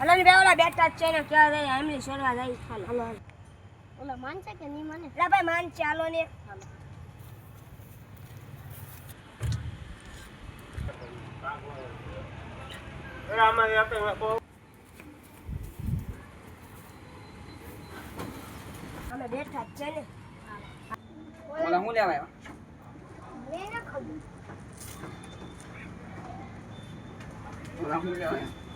હલન બે ઓલા બેઠા જ છે ને ક્યાં રહી એમની સોરવા જાય. હાલો. હાલો હાલો. ઓલા માનશે કે નહીં માને? લા ભાઈ માન ચાલો ને. હાલો. અમે બેઠા જ છે ને. ઓલા હું લેવા આવ્યા? મેં ના ખબર. ઓલા હું લેવા આવ્યા?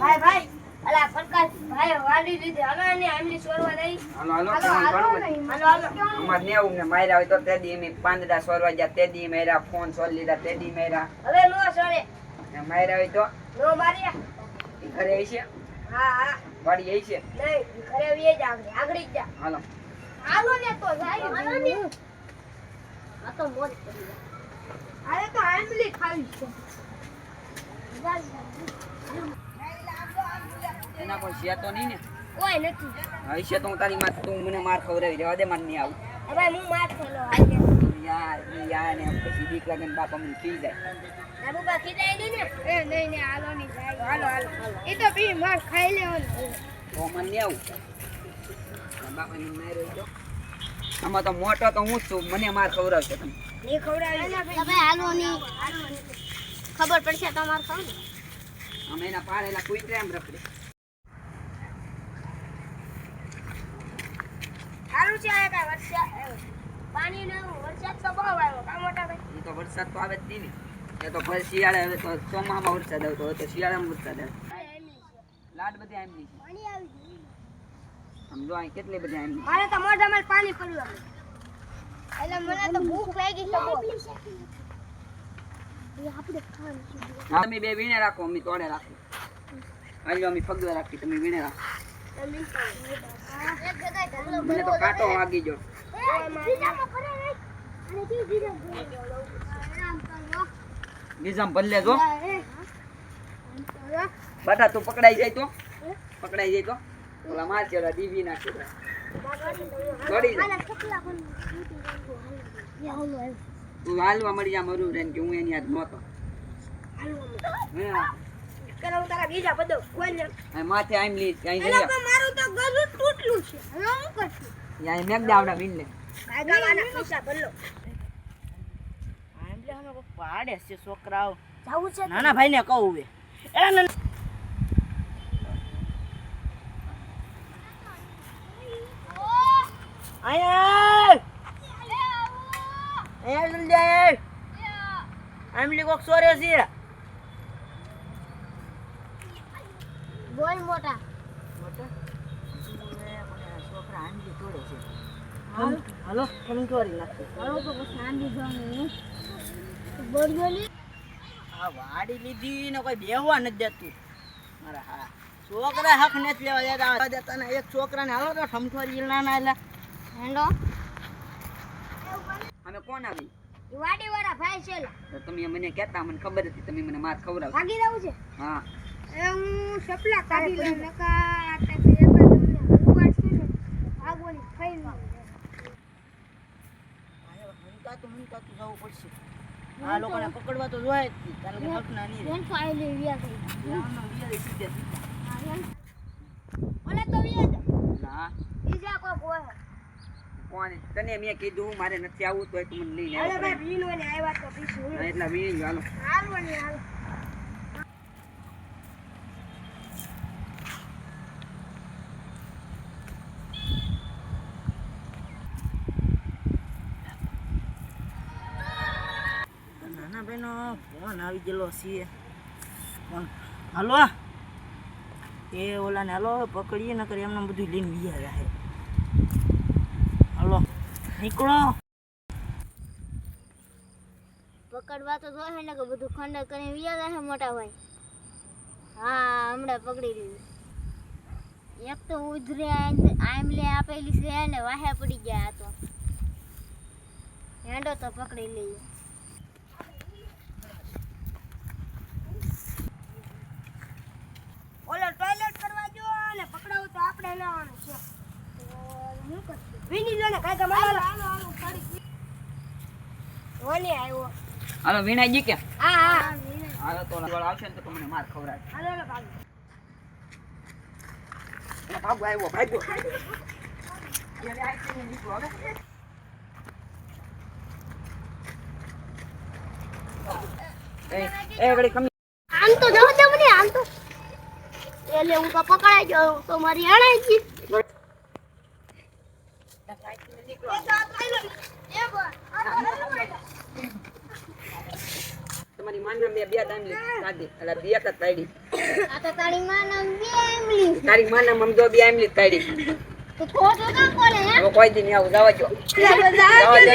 ભાઈ ભાઈ. અલા પ્રકાશ ભાઈ વાલી લીધી. હાલો ને એમની સોરવા જાય હાલો હાલો. હાલો હાલો. બરોબર નહીં હાલો હાલો. અમાર નેવું ને માર્યા હોય તો તે દી પાંદડા સોરવા ગયા તે દી માર્યા ફોન સોર લીધા તે દી માર્યા. હવે નો સોરે. ને માર્યા હોય તો? નો માર્યા. ઘરે આવી છે? હા હા. વાડી આવી છે? નહીં ઘરે વીએ જ આગળ. આગળ જ જા. હાલો. હાલો ને તો જાય. હાલો ને. આ તો મોજ કરી અરે તો આંબલી ખાવી છે. એના કોઈ છે તો નહીં ને. કોઈ નથી. હવે છે તો હું તારી માં તું મને માર ખવડાવી રહેવા દે માર નહીં આવું. હવે હું માર આજે. યાર ઈ યાર ને પછી બીક લાગે ને બાપા મને ખી જાય. તારું બા ખીજાય નહીં ને? એ નહીં ને હાલો નહીં જાય. હાલો હાલો એ તો બી માર ખાઈ લેવાનું તો મને નહીં આવું. બાપા મને માર્યો તો. આમાં તો મોટો તો હું જ છું મને માર ખવડાવશે તમે. નહીં ખવડાવી. તમે હાલો નહીં. ખબર પડશે તમારે ખાવ અમે એના પાડેલા કોઈ ટાઈમ રખડે. સારું છે આ કાંઈ વરસાદ પાણી ને વરસાદ તો બહુ આવ્યો કા મોટા ભાઈ? એ તો વરસાદ તો આવે જ નહીં ને. એ તો ભર શિયાળે હવે તો ચોમામાં વરસાદ આવતો હોય તો શિયાળામાં વરસાદ આવે. લાડ બધી આમની છે. પાણી આવી ગયું. અહીં કેટલી બધી આમની મારે તો મોઢામાં પાણી પડ્યું એટલે મને તો ભૂખ લાગી છે આપણે ખાવાનું છે. બે વીણે રાખો અમે તોડે રાખો હાલો અમે ફગવે રાખી તમે વીણે રાખો. મને તો ગયો. નિઝામ ભલે જો. બટા, તું પકડાઈ જાય તો પકડાઈ જાય તો ઓલા માર છે દીવી હાલો. તું હાલવા મળી જા, મરું રેન કે હું એની યાદ નહોતો હે પેલા હું તારા બીજા બધો કોઈ માથે આમ લી અહીં જઈ મારું તો ગળું તૂટલું છે. હવે હું કરશું? અહીં મેક દાવડા વીણ લે. ગાવાના પૈસા ભરલો પાડે છે છોકરાઓ. જાવું છે નાના ભાઈ ને કહું હવે. એ નાના અહીંયા અહીંયા જલ્દી આય આમલી કોક સોરે છે. બોલ મોટા. છોકરા આમલી તોડે છે. હાલો. કંટોરી નાખી હાલો તો પછી આંબી જવાનું. બોલ આ વાડી લીધી ને કોઈ બેહવા નથી દેતું. મારા હા. છોકરા હક નથી લેવા દેતા. દેતા ને એક છોકરાને હાલો તો ઠમઠોરી નાના એટલે હેંડો. અમે કોણ આવી? વાડી વાળા ભાઈ છે. તો તમે મને કહેતા મને ખબર હતી તમે મને માથ ખવડાવ ભાગી જવું છે? હા. એ હું સપલા કાઢી લઉં નકા આટલાથી એક જ અમને ને ભાગવાની થઈ ન હંતાતું હંતાતું જવું પડશે આ લોકોને પકડવા તો જોઈએ જ કારણ કે હક ના નહીં. રહે. હેંડ ફાઇલ વ્યા થઈ. આમનો સીધે ઓલે તો વિયે ના. બીજા કોક હોય. કોણ તને મેં કીધું મારે નથી આવવું તો તું મને લઈને અરે ભાઈ ભીનો ને આવ્યા તો હા, એટલા હાલો. હાલ. ફોન આવી ગયેલો છે ફોન હાલો એ ઓલાને હાલો પકડીએ ન કરી એમને બધું લઈને વિયા રહે હાલો પકડવા તો જોઈએ ને કે બધું ખંડ કરીને વિયા જશે મોટા ભાઈ. હા, હમણાં પકડી લીધું. એક તો ઉધરે આમલે આપેલી છે ને, વાહે પડી ગયા તો. હેંડો તો પકડી લઈએ ઓલો ટોયલેટ કરવા જો અને પકડાવું તો આપણે લાવવાનું છે વિની જો ને કાંઈ તમારે ઓલી આવ્યો હાલો વીણાઈ ગઈ કે હા હા. હાલો તો આવશે ને તો તમને માર ખવડાય. હાલો હાલો ભાગો. ભાગો આવ્યો ભાગો એને આઈસ્ક્રીમ લીધું હવે એ વળી કમી આમ તો જવા દે મને આમ તો. એટલે હું તો પકડાઈ ગયો તો મારી અણાઈ ગઈ. તમારી માના મેં બે દામ લીધી કાઢી એટલે બે એક જ કાઢી. આ તો તારી બે એમલી તારી માના મમ બે આમ કાઢી. તો ખોટું કામ કોને હે? કોઈ દી આવું જવા જો જવા દે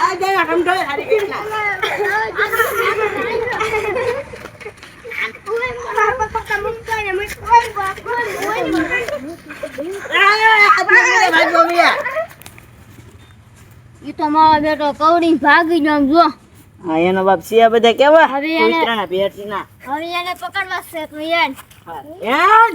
આ જયા સમજાય હારી. તો કવડી ભાગી ગયો જો. હા એનો બાપ સિયા બધા કેવા? હવે એને- કૂતરાના પેટના હવે એને પકડવા છે તો એન એન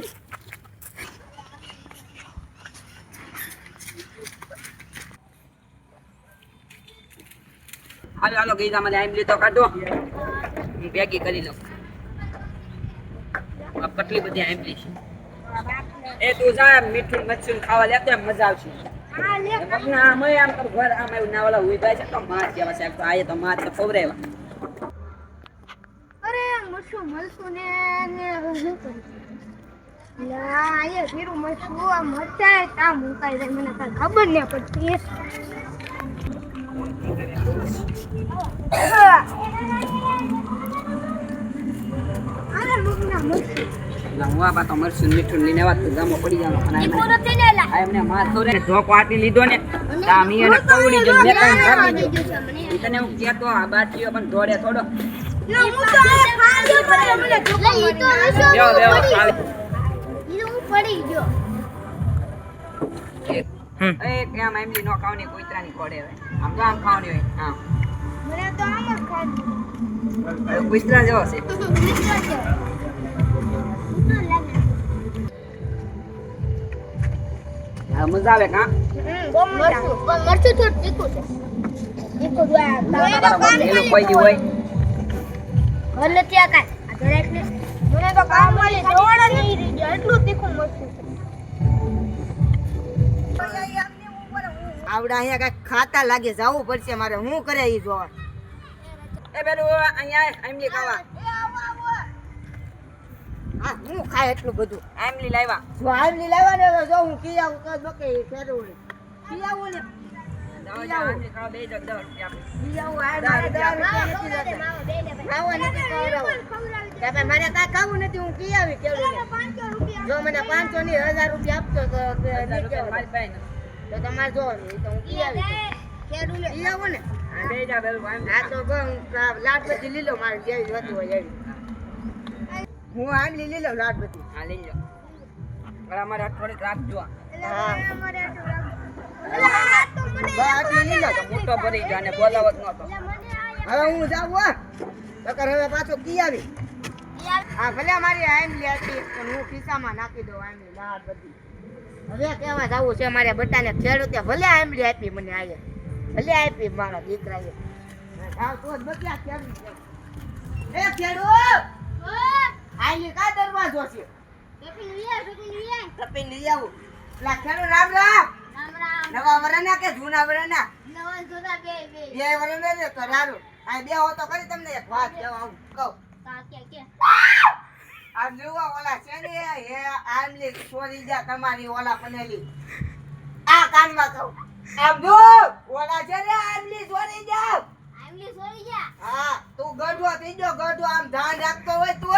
હાલો હાલો ગઈ મને આઈમ લેતો કાઢો. હું ભેગી કરી લઉં. આ કેટલી બધી આઈમ છે. એ તું જા મીઠું મચ્છું ખાવા લેતો મજા આવશે. આવ્યું ના ઓલા ઊભા છે તો માર કેવા છે તો આયે તો માર તો ખવડાવ્યા અરે મરશું મળશું ને ને શું કરું? લા, અહીંયા ફીરું મળશું, આ આ બા તો મરચું ને મીઠું લઈને આવ્યા તો પડી અને આ પૂરો થઈ જાય આ એમને માથો રે લીધો ને આ કવડી જો મેં તને હું આ બાટીઓ પણ દોડે થોડો. લા, હું તો અહીંયા ખાલી પડે, મને ધોકો લા, ઈ તો વિશ્વ બેહો બેહો ખાલી હું પડી ગયો. એ કેમ એમલી નો ખાવાની કૂતરાની કોડે આમ તો આમ ખાવાની હોય હા. મને તો આમ. જેવો છે. આવડા અહીંયા કાંઈક ખાતા લાગે, જવું પડશે મારે. હું કરે એ જોવા? એ પેલું, અહીંયા આમલી ખાવા. હા હું ખાય એટલું બધું. આમલી લાવ્યા. જો આમલી લાવવા ને જો હું કી આવું તો બકે ફેરવું કી આવું ને આ મારે કાંઈ ખાવું નથી હું કી આવી કેવું જો મને પાંચસો ની હજાર રૂપિયા આપતો તો તમારે જો તો હું કી આવી કી આવો ને? આ આ તો બહુ લાડબત્તી લીલો મારે જેવી જોતી હોય એવી. હું આમલી લીલો બધી. હા લઈ લો. પણ અમારે થોડીક રાખજો આટલી લીલો તો મોટો ભરી ગયો અને બોલાવત નહોતો. હવે હું જાઉં હો. નકર હવે પાછો કી આવી? હા ભલે મારી આમલી હતી પણ હું ખિસ્સામાં નાખી દઉં આમલી લાડબત્તી હવે કેવા જવું છે મારે બટાને ખેડૂતે ભલે આમલી આપી મને આજે ભલે આપી મારા દીકરાએ. તો એ ખેડૂત! આલી કા દરવાજો છે? તપીને લઈ આવું લા ખેડૂત રામ રામ. નવા વરના કે જૂના વરના બે વરના ને તો રારું આ બે હો તો કરી તમને એક વાત આવું કહું. આ જુઓ ઓલા છે ને હે આમલી છોરી જા તમારી ઓલા પનેલી. આ કાનમાં કહું. આમ જો ઓલા છે ને આમલી છોરી જા. હા તું ગઢવો થઈ ગયો ગઢવો આમ ધ્યાન રાખતો હોય તું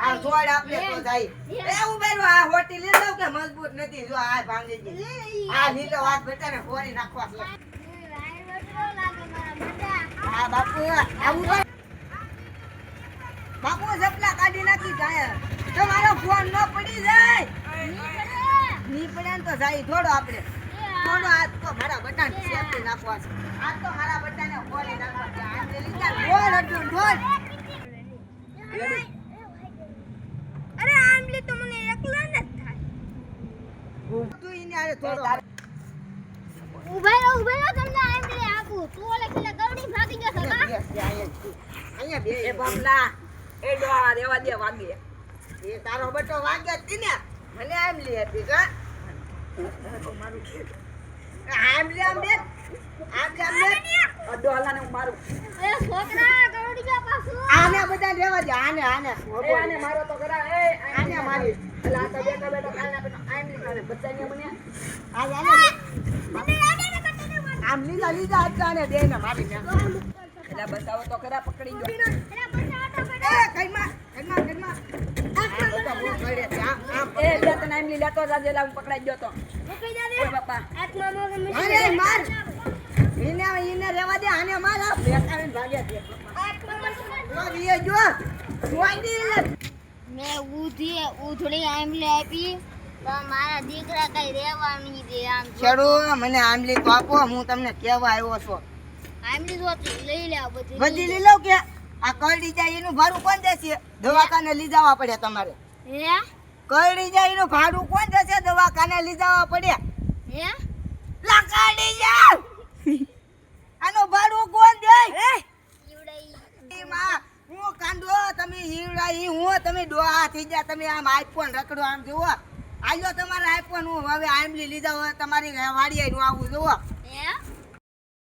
આ છોડ આપણે તો જાય. એવું બેરું આ હોટી લઈ લઉં કે મજબૂત નથી? જો આ ભાંગી ગઈ. આ લીલો વાત બધાને ફોડી નાખવા છે હા બાપુ આવું. બાપુ જપલા કાઢી નાખી જાય. તમારો ફોન ન પડી જાય. ની પડે ને તો જાય થોડો આપણે. થોડો આ તો મારા શેકી નાખવા છે. આ તો મારા બટાને ફોડી નાખવા છે. આ લીધા ઢોળ હતું ઢોળ અરે આમલી તો મને એકલા ને થાય. તું ઈને આરે થોડો ઊભા રહો ઊભા રહો તમને આંબલી આપું. તું ઓલે પેલા કવડી ભાગી ગયો છે કા બેસ, બે. અહીંયા જ છું. અહીંયા બે એ બાપલા એ ડોહા રેવા દે વાગે. એ તારો બટો વાગ્યા જ તી ને. મને આમલી હતી કા આમલી આમ બે આમ બે અડો હાલાને હું મારું. એ છોકરા ગરોડી જા પાછું. આને બધા લેવા દે આને આને. એ આને મારો તો ખરા એ આને મારી. એટલે આ તો બેઠો બેઠો કાલના બેઠો આમ લીધા ને મને આને આને. આમ લીધા લીધા હતા ને ને મારી ને એટલે બતાવો તો ખરા પકડી ગયો. એ કઈમાં કઈમાં કઈમાં આ બધા બહુ ઘડે છે. આમ આમ એ બે તને આમ લેતો જાજે હું પકડાઈ ગયો તો. ઓય બાપા. માર. એને એને રેવા દે આને મારા ભાગ્યા જો મેં ઉધી ઉધડી આમલી આપી મારા દીકરા કઈ રહેવાની દે આમ ચડો મને આમલી તો આપો હું તમને કેવા આવ્યો છો. આમલી તો લઈ લે બધી. બધી લઈ લઉં કે? આ કરડી જાય એનું ભાડું કોણ દેશે? દવાખાને લઈ જવા પડે તમારે. હે? કરડી જાય એનું ભાડું કોણ દેશે? દવાખાને લઈ જવા પડે. હે? લા કરડી જાય! આનું ભાડું કોણ દે ઈ માં હું કાંદો તમે હીવડાઈ હું તમે ડોહા થઈ ગયા તમે આમ આઈફોન રખડો આમ જુઓ. આલ્યો તમારા આઈફોન હું હવે આઈમલી લીધા હોય તમારી વાડીએ નું આવું જુઓ. હે?